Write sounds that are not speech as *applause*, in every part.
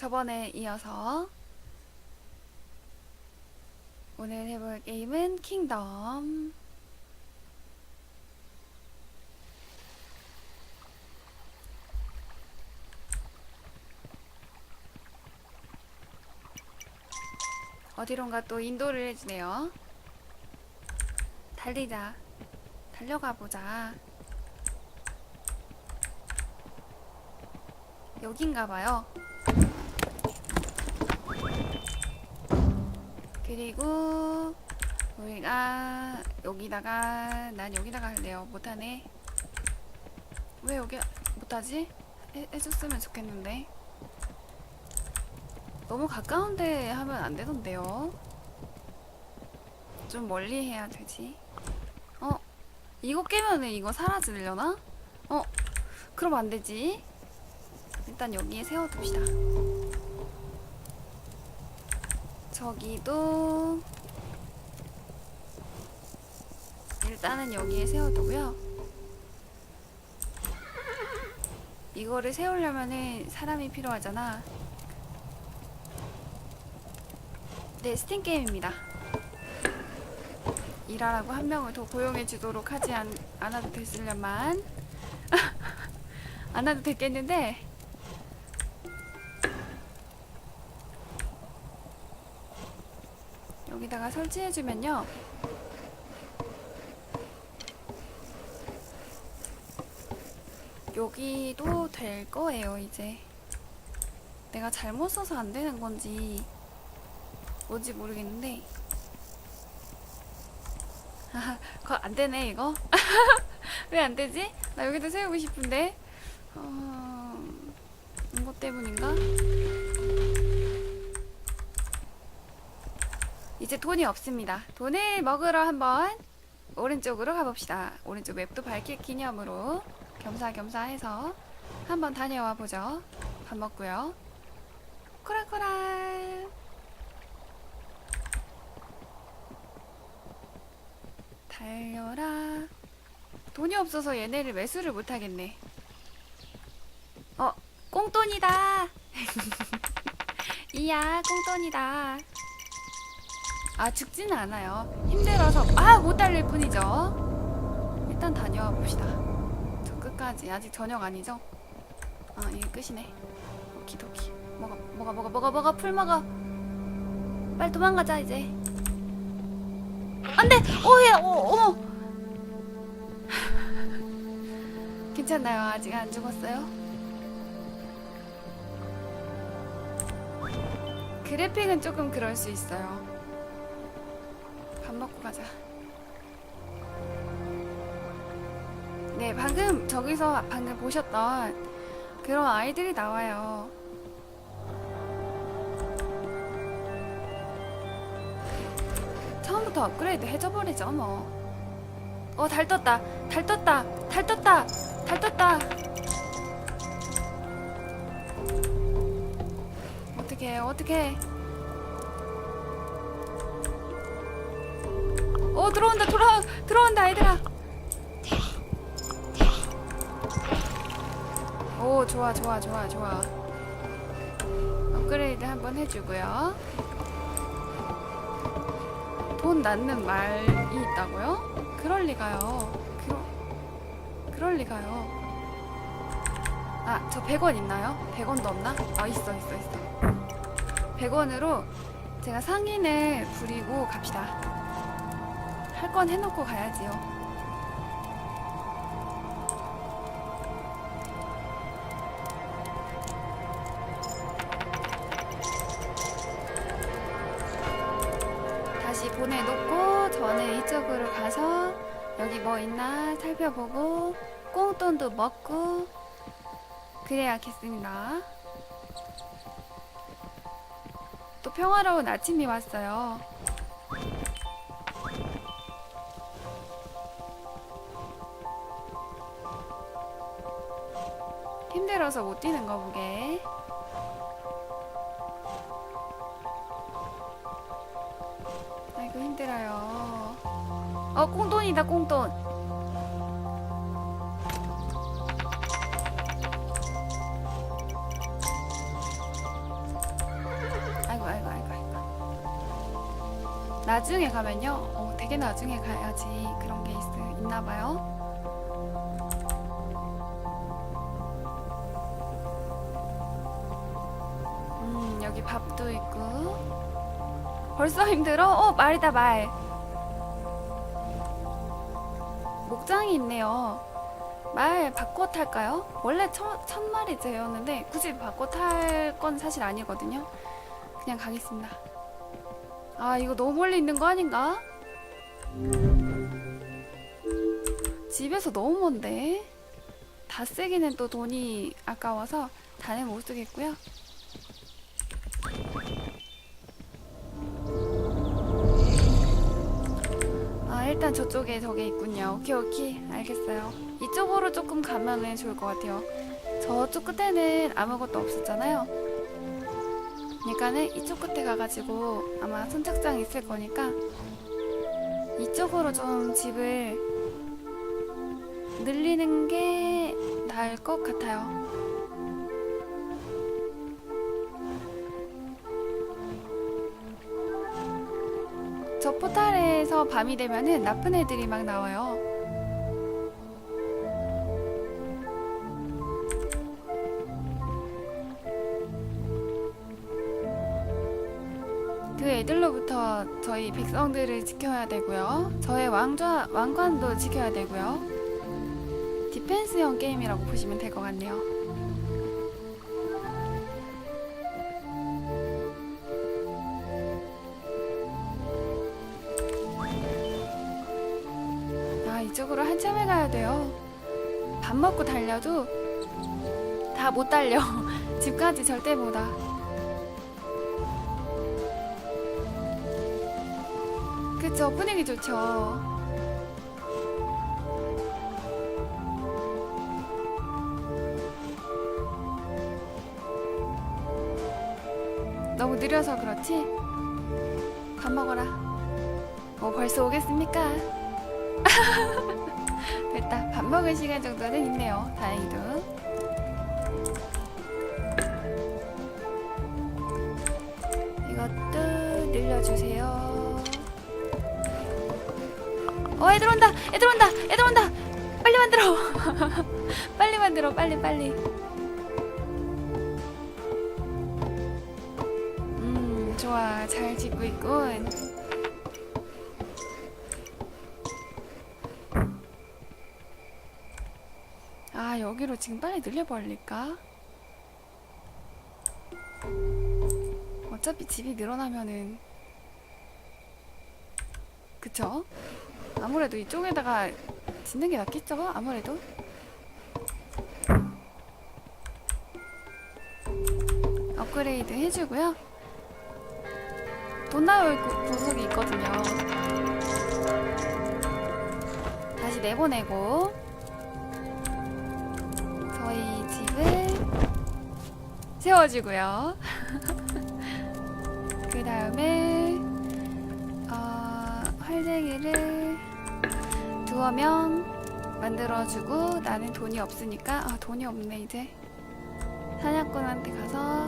저번에 이어서 오늘 해볼 게임은 킹덤. 어디론가 또 인도를 해주네요. 달리자. 달려가 보자. 여긴가 봐요. 그리고 우리가 여기다가 난 여기다가 할래요. 못하네. 왜 여기 못하지? 해, 해줬으면 좋겠는데. 너무 가까운데 하면 안 되던데요. 좀 멀리 해야 되지. 어? 이거 깨면은 이거 사라지려나? 어? 그럼 안 되지. 일단 여기에 세워둡시다. 저기도 일단은 여기에 세워두고요. 이거를 세우려면은 사람이 필요하잖아. 네, 스팀 게임입니다. 일하라고 한 명을 더 고용해 주도록 하지 않, 않아도 됐으려만. *laughs* 안 해도 됐겠는데, 여기다가 설치해주면요. 여기도 될 거예요, 이제. 내가 잘못 써서 안 되는 건지, 뭔지 모르겠는데. 아, 그거 안 되네, 이거? *laughs* 왜 안 되지? 나 여기다 세우고 싶은데. 어, 이거 때문인가? 이제 돈이 없습니다. 돈을 먹으러 한번 오른쪽으로 가봅시다. 오른쪽 맵도 밝힐 기념으로 겸사겸사 해서 한번 다녀와 보죠. 밥 먹고요. 코랄코랄. 달려라. 돈이 없어서 얘네를 매수를 못하겠네. 어, 꽁돈이다. *laughs* 이야, 꽁돈이다. 아 죽지는 않아요. 힘들어서 아 못 달릴 뿐이죠. 일단 다녀와 봅시다. 저 끝까지 아직 저녁 아니죠? 아 이게 끝이네. 오키도키. 먹어 먹어 먹어 먹어 먹어 풀 먹어. 빨리 도망가자 이제. 안돼! 오예 오 어머! *laughs* 괜찮나요? 아직 안 죽었어요? 그래픽은 조금 그럴 수 있어요 가자. 네, 방금 저기서 방금 보셨던 그런 아이들이 나와요. 처음부터 업그레이드 해줘버리죠, 뭐. 어, 달 떴다. 달 떴다. 달 떴다. 달 떴다. 어떡해, 어떡해. 어 들어온다 돌아 들어온다 얘들아. 오 좋아 좋아 좋아 좋아. 업그레이드 한번 해주고요. 돈 낳는 말이 있다고요? 그럴 리가요. 그러, 그럴 리가요. 아 저 100원 있나요? 100원도 없나? 아 있어 있어 있어. 100원으로 제가 상인을 부리고 갑시다 할 건 해놓고 가야지요. 다시 보내놓고 저는 이쪽으로 가서 여기 뭐 있나 살펴보고 꽁돈도 먹고 그래야겠습니다. 또 평화로운 아침이 왔어요. 힘들어서 못 뛰는 거 보게. 아이고 힘들어요. 어 꽁돈이다 꽁돈. 아이고 아이고 아이고 아이고. 나중에 가면요. 어 되게 나중에 가야지 그런 게 있, 있나 봐요. 벌써 힘들어? 어, 말이다, 말. 목장이 있네요. 말 바꿔 탈까요? 원래 첫, 첫 마리 제였는데 굳이 바꿔 탈 건 사실 아니거든요. 그냥 가겠습니다. 아, 이거 너무 멀리 있는 거 아닌가? 집에서 너무 먼데? 다 쓰기는 또 돈이 아까워서 다는 못 쓰겠고요. 일단 저쪽에 저게 있군요. 오케이, 오케이. 알겠어요. 이쪽으로 조금 가면은 좋을 것 같아요. 저쪽 끝에는 아무것도 없었잖아요. 그러니까는 이쪽 끝에 가가지고 아마 선착장 있을 거니까 이쪽으로 좀 집을 늘리는 게 나을 것 같아요. 저 포탈 에서 밤이 되면은 나쁜 애들이 막 나와요. 그 애들로부터 저희 백성들을 지켜야 되고요. 저의 왕좌, 왕관도 지켜야 되고요. 디펜스형 게임이라고 보시면 될 것 같네요. 달려도 다 못 달려. *laughs* 집까지 절대 못 와. 그쵸, 분위기 좋죠. 너무 느려서 그렇지? 밥 먹어라. 뭐 벌써 오겠습니까? *laughs* 됐다. 밥 먹을 시간 정도는 있네요. 다행히도. 이것도 늘려주세요. 어, 애들 온다! 애들 온다! 애들 온다! 빨리 만들어! *laughs* 빨리 만들어, 빨리, 빨리. 음, 좋아. 잘 짓고 있군. 아, 여기로 지금 빨리 늘려버릴까? 어차피 집이 늘어나면은 그쵸? 아무래도 이쪽에다가 짓는 게 낫겠죠? 아무래도 업그레이드 해주고요 돈 나올 구- 구석이 있거든요 다시 내보내고 세워주고요. *laughs* 그 다음에 어, 활쟁이를 두어 명 만들어주고 나는 돈이 없으니까 아 돈이 없네 이제. 사냥꾼한테 가서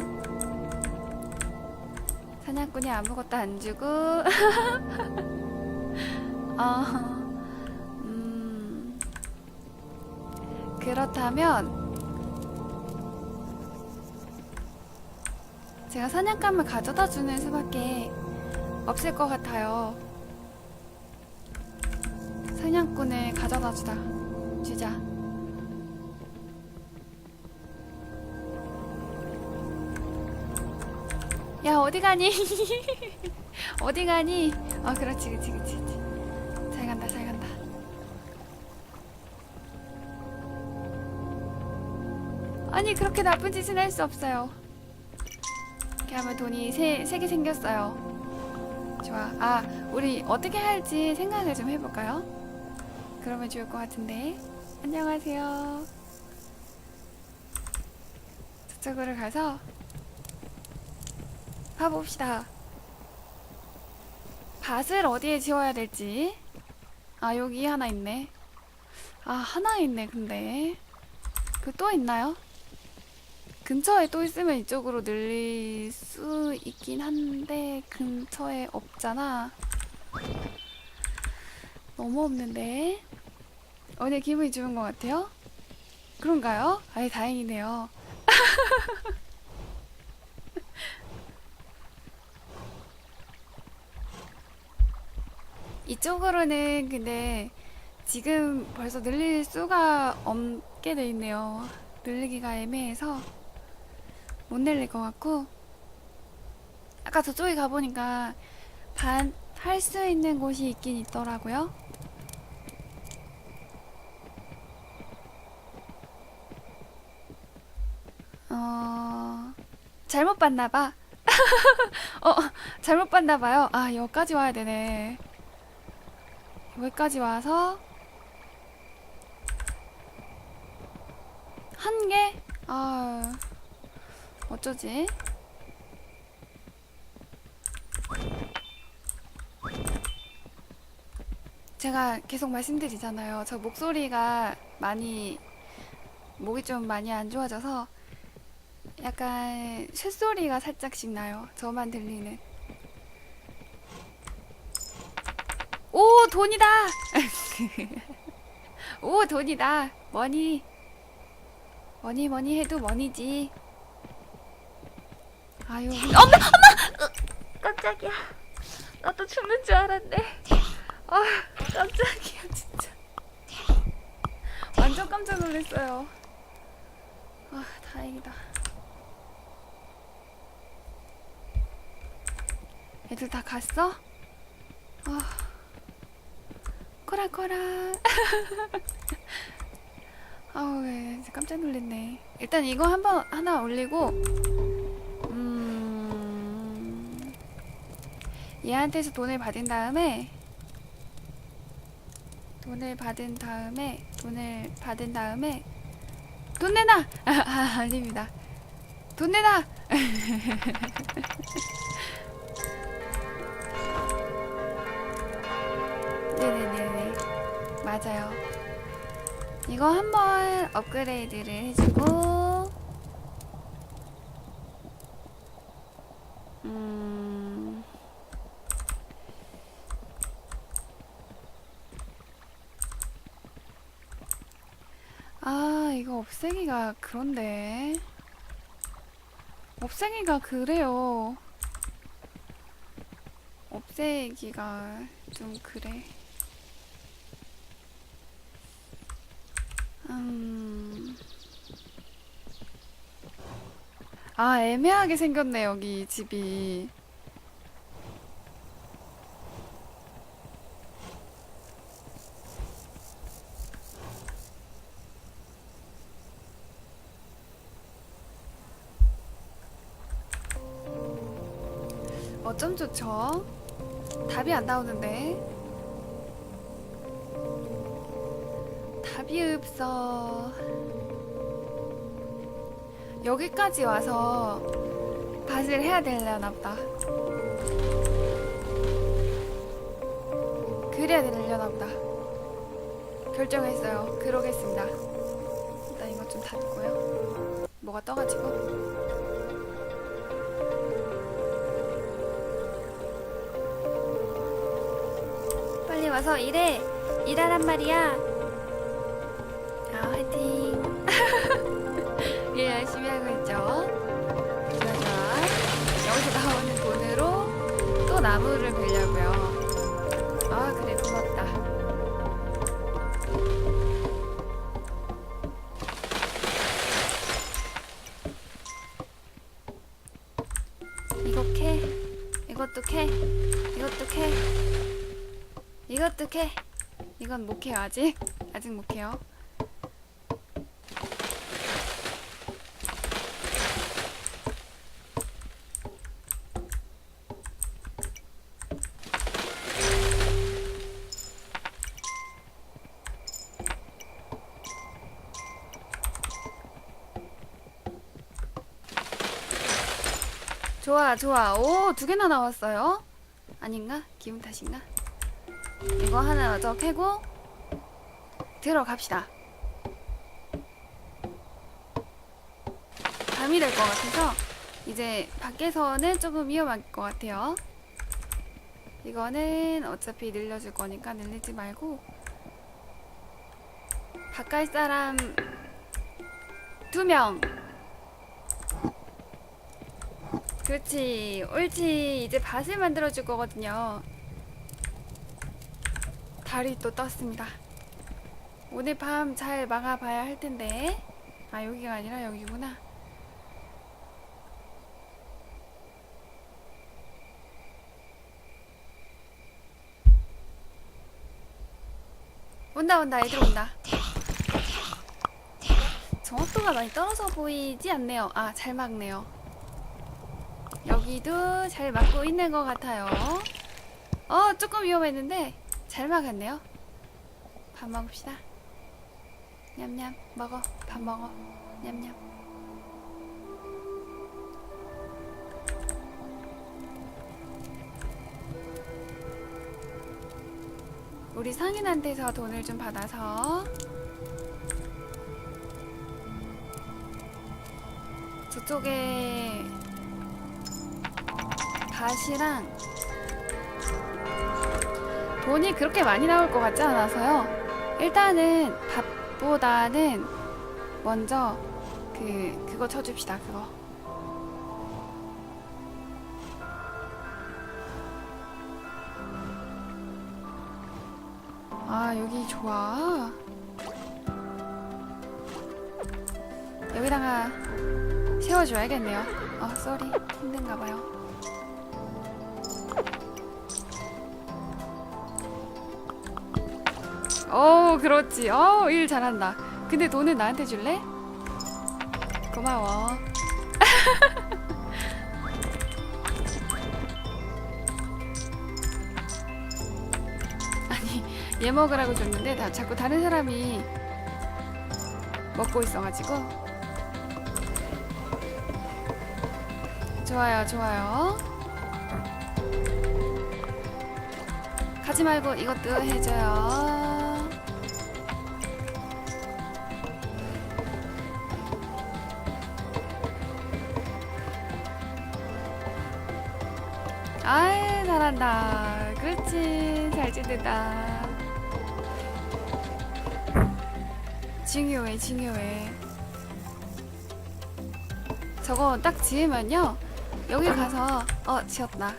사냥꾼이 아무것도 안 주고 *laughs* 어, 음, 그렇다면 제가 사냥감을 가져다 주는 수밖에 없을 것 같아요. 사냥꾼을 가져다 주다 주자. 야 어디 가니? *laughs* 어디 가니? 어 그렇지 그렇지 그렇지. 잘 간다 잘 간다. 아니 그렇게 나쁜 짓은 할 수 없어요. 이렇게 하면 돈이 세, 세개 생겼어요. 좋아. 아, 우리 어떻게 할지 생각을 좀 해볼까요? 그러면 좋을 것 같은데. 안녕하세요. 저쪽으로 가서 봐봅시다. 밭을 어디에 지어야 될지. 아, 여기 하나 있네. 아, 하나 있네, 근데. 그 또 있나요? 근처에 또 있으면 이쪽으로 늘릴 수 있긴 한데 근처에 없잖아. 너무 없는데. 오늘 기분이 좋은 것 같아요? 그런가요? 아이, 다행이네요. *laughs* 이쪽으로는 근데 지금 벌써 늘릴 수가 없게 돼 있네요. 늘리기가 애매해서 못 늘릴 것 같고 아까 저쪽에 가보니까 반 할 수 있는 곳이 있긴 있더라고요. 어 잘못 봤나 봐. *laughs* 어 잘못 봤나 봐요. 아 여기까지 와야 되네. 여기까지 와서 한 개? 아 어쩌지? 제가 계속 말씀드리잖아요. 저 목소리가 많이 목이 좀 많이 안 좋아져서 약간 쇳소리가 살짝씩 나요. 저만 들리는. 오 돈이다. *laughs* 오 돈이다. 머니. 머니 머니 해도 머니지. 아유. 엄마 엄마. 으, 깜짝이야. 나 또 죽는 줄 알았네. 아 깜짝이야 진짜. 완전 깜짝 놀랐어요. 아 다행이다. 애들 다 갔어? 아. 코라코라. *laughs* 아우, 왜, 진짜 깜짝 놀랐네. 일단 이거 한번 하나 올리고, 얘한테서 돈을 받은 다음에, 돈을 받은 다음에, 돈을 받은 다음에, 돈 내놔! *laughs* 아, 아닙니다. 돈 내놔! *laughs* 네네네네. 맞아요. 이거 한번 업그레이드를 해주고, 음, 아, 이거 없애기가 그런데. 없애기가 그래요. 없애기가 좀 그래. 음. 아, 애매하게 생겼네, 여기 집이. 어쩜 좋죠? 답이 안 나오는데. 답이 없어. 여기까지 와서 밭을 해야 되려나 보다. 그래야 되려나 보다. 결정했어요. 그러겠습니다. 일단 이거 좀 닫고요. 뭐가 떠가지고. 와서 일해. 일하란 말이야. 아, 화이팅. *laughs* 일 열심히 하고 있죠. 좋아, 좋아. 여기서 나오는 돈으로 또 나무를 베려고요. 아, 그래, 고맙다. 이것도 캐. 이건 못 캐요, 아직. 아직 못 캐요. 좋아, 좋아. 오, 두 개나 나왔어요. 아닌가? 기분 탓인가? 이거 하나 더 캐고 들어갑시다. 밤이 될 것 같아서 이제 밖에서는 조금 위험할 것 같아요. 이거는 어차피 늘려줄 거니까 늘리지 말고 가까이 사람 두 명. 그렇지, 옳지. 이제 밭을 만들어 줄 거거든요. 달이 또 떴습니다. 오늘 밤 잘 막아봐야 할 텐데. 아, 여기가 아니라 여기구나. 온다, 온다, 애들 온다. 정확도가 많이 떨어져 보이지 않네요. 아, 잘 막네요. 여기도 잘 막고 있는 것 같아요. 어, 조금 위험했는데 잘 막았네요. 밥 먹읍시다. 냠냠 먹어. 밥 먹어. 냠냠. 우리 상인한테서 돈을 좀 받아서 저쪽에 밭이랑 돈이 그렇게 많이 나올 것 같지 않아서요. 일단은 밥보다는 먼저 그 그거 쳐줍시다. 그거. 아 여기 좋아. 여기다가 세워줘야겠네요. 어, 쏘리. 힘든가 봐요. 오, 그렇지. 어, 일 잘한다. 근데 돈은 나한테 줄래? 고마워. *laughs* 아니, 얘 먹으라고 줬는데 다 자꾸 다른 사람이 먹고 있어가지고 좋아요, 좋아요. 가지 말고 이것도 해줘요. 잘한다. 그렇지. 잘 지낸다. 중요해, 중요해. 저거 딱 지으면요. 여기 가서 어 지었다.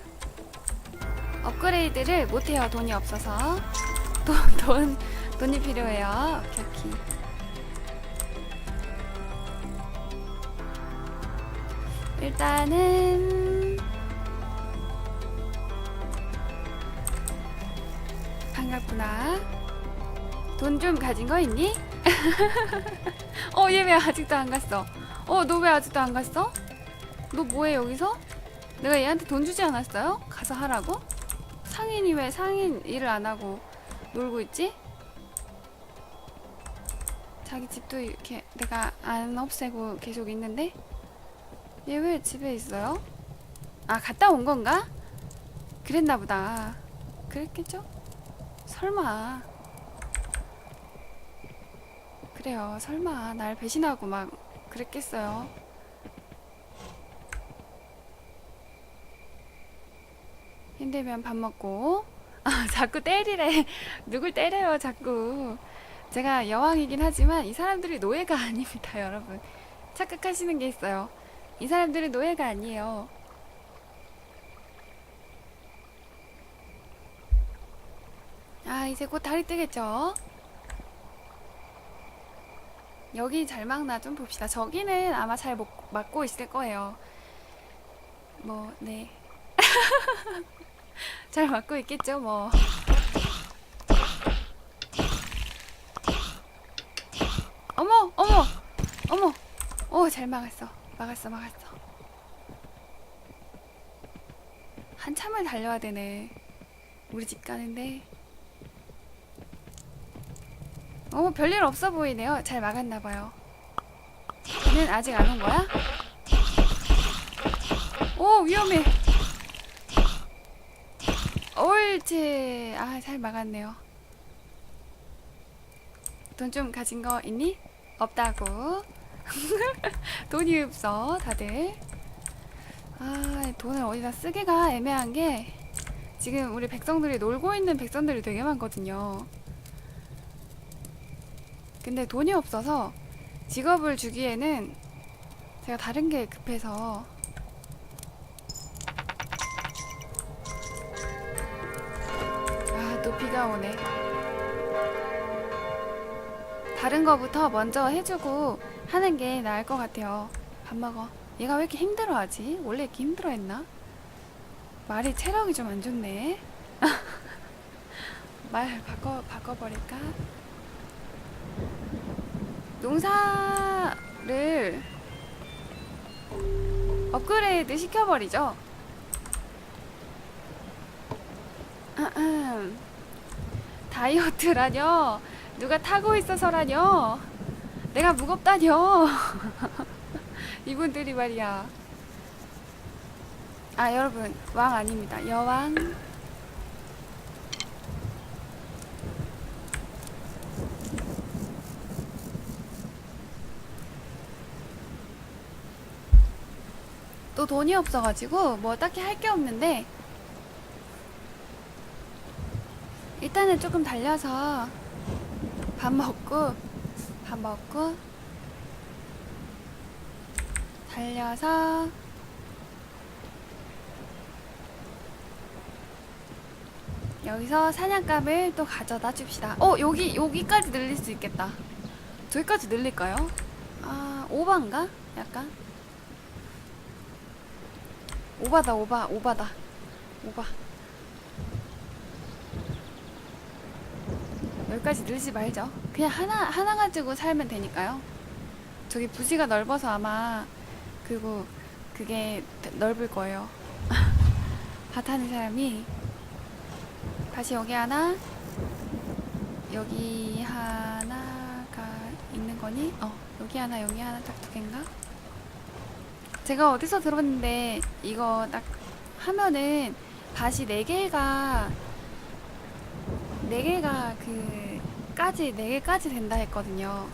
업그레이드를 못해요. 돈이 없어서 돈, 돈 돈이 필요해요. 오케이. 일단은 반갑구나. 돈 좀 가진 거 있니? *laughs* 어, 얘 왜 아직도 안 갔어? 어, 너 왜 아직도 안 갔어? 너 뭐해 여기서? 내가 얘한테 돈 주지 않았어요? 가서 하라고? 상인이 왜 상인 일을 안 하고 놀고 있지? 자기 집도 이렇게 내가 안 없애고 계속 있는데? 얘 왜 집에 있어요? 아, 갔다 온 건가? 그랬나 보다. 그랬겠죠? 설마. 그래요, 설마. 날 배신하고 막 그랬겠어요. 힘들면 밥 먹고. 아, 자꾸 때리래. *laughs* 누굴 때려요, 자꾸. 제가 여왕이긴 하지만 이 사람들이 노예가 *laughs* 아닙니다, 여러분. 착각하시는 게 있어요. 이 사람들은 노예가 아니에요. 아, 이제 곧 달이 뜨겠죠? 여기 잘 막나 좀 봅시다. 저기는 아마 잘 못, 막고 있을 거예요. 뭐, 네. *laughs* 잘 막고 있겠죠, 뭐. 어머, 어머, 어머. 오, 잘 막았어. 막았어, 막았어. 한참을 달려야 되네. 우리 집 가는데. 어, 별일 없어 보이네요. 잘 막았나 봐요. 얘는 아직 안 온 거야? 오, 위험해. 옳지. 아, 잘 막았네요. 돈 좀 가진 거 있니? 없다고. *laughs* 돈이 없어, 다들. 아, 돈을 어디다 쓰기가 애매한 게 지금 우리 백성들이 놀고 있는 백성들이 되게 많거든요. 근데 돈이 없어서 직업을 주기에는 제가 다른 게 급해서 아, 또 비가 오네. 다른 거부터 먼저 해주고 하는 게 나을 것 같아요. 밥 먹어. 얘가 왜 이렇게 힘들어하지? 원래 이렇게 힘들어했나? 말이 체력이 좀 안 좋네. *laughs* 말 바꿔 바꿔버릴까? 농사를 업그레이드 시켜버리죠. 다이어트라뇨? 누가 타고 있어서라뇨? 내가 무겁다뇨? *laughs* 이분들이 말이야. 아 여러분 왕 아닙니다. 여왕. 또 돈이 없어가지고 뭐 딱히 할 게 없는데 일단은 조금 달려서 밥 먹고 밥 먹고 달려서 여기서 사냥감을 또 가져다 줍시다. 어 여기 여기까지 늘릴 수 있겠다. 저기까지 늘릴까요? 아 오바인가? 약간 오바다 오바 오바다 오바. 여기까지 늘지 말죠. 그냥 하나 하나 가지고 살면 되니까요. 저기 부지가 넓어서 아마 그리고 그게 넓을 거예요. *laughs* 밭 하는 사람이 다시 여기 하나 여기 하나가 있는 거니? 어 여기 하나 여기 하나 딱 두 개인가? 제가 어디서 들었는데 이거 딱 하면은 밭이 네 개가 네 개가 그 까지 네 개까지 된다 했거든요.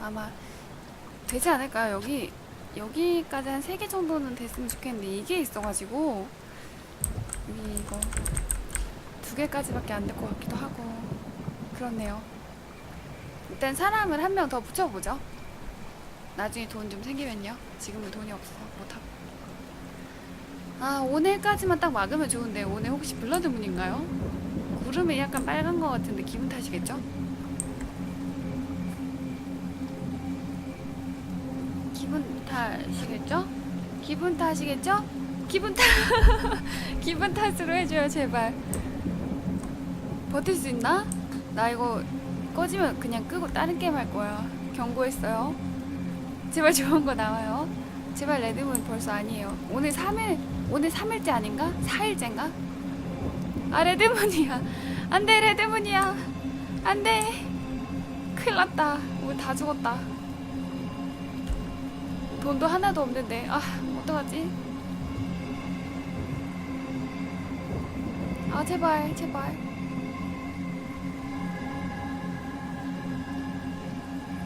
아마 되지 않을까요? 여기 여기까지 한세개 정도는 됐으면 좋겠는데 이게 있어가지고 여기 이거 두 개까지밖에 안 될 것 같기도 하고 그렇네요. 일단 사람을 한 명 더 붙여보죠. 나중에 돈 좀 생기면요. 지금은 돈이 없어서 못하고. 아 오늘까지만 딱 막으면 좋은데 오늘 혹시 블러드 문인가요? 구름이 약간 빨간 것 같은데 기분 탓이겠죠? 기분 탓이겠죠? 기분 탓이겠죠? 기분 탓 *laughs* 기분 탓으로 해줘요 제발 버틸 수 있나? 나 이거 꺼지면 그냥 끄고 다른 게임 할 거야 경고했어요 제발 좋은 거 나와요. 제발 레드문 벌써 아니에요. 오늘 3일 오늘 3일째 아닌가? 4일째인가? 아 레드문이야. 안 돼 레드문이야. 안 돼. 큰일 났다. 우리 다 죽었다. 돈도 하나도 없는데. 아 어떡하지? 아 제발 제발.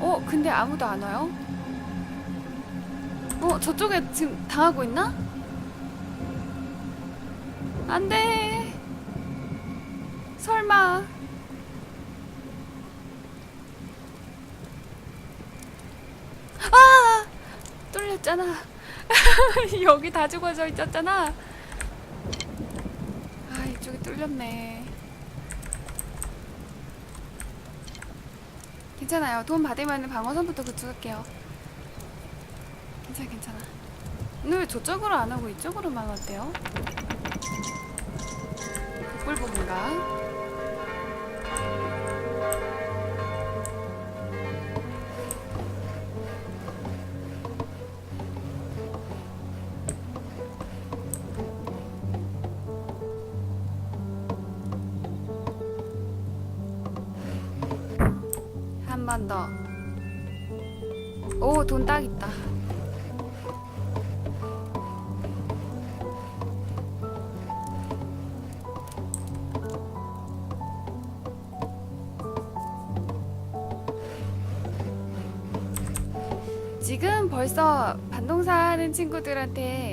어 근데 아무도 안 와요? 어 저쪽에 지금 당하고 있나? 안 돼. 설마. 아! 뚫렸잖아. *laughs* 여기 다 죽어져 있었잖아. 아 이쪽이 뚫렸네. 괜찮아요. 돈 받으면 방어선부터 그쪽할게요 괜찮아 괜찮아 왜 저쪽으로 안 오고 이쪽으로만 왔대요? 복불복인가? 친구들한테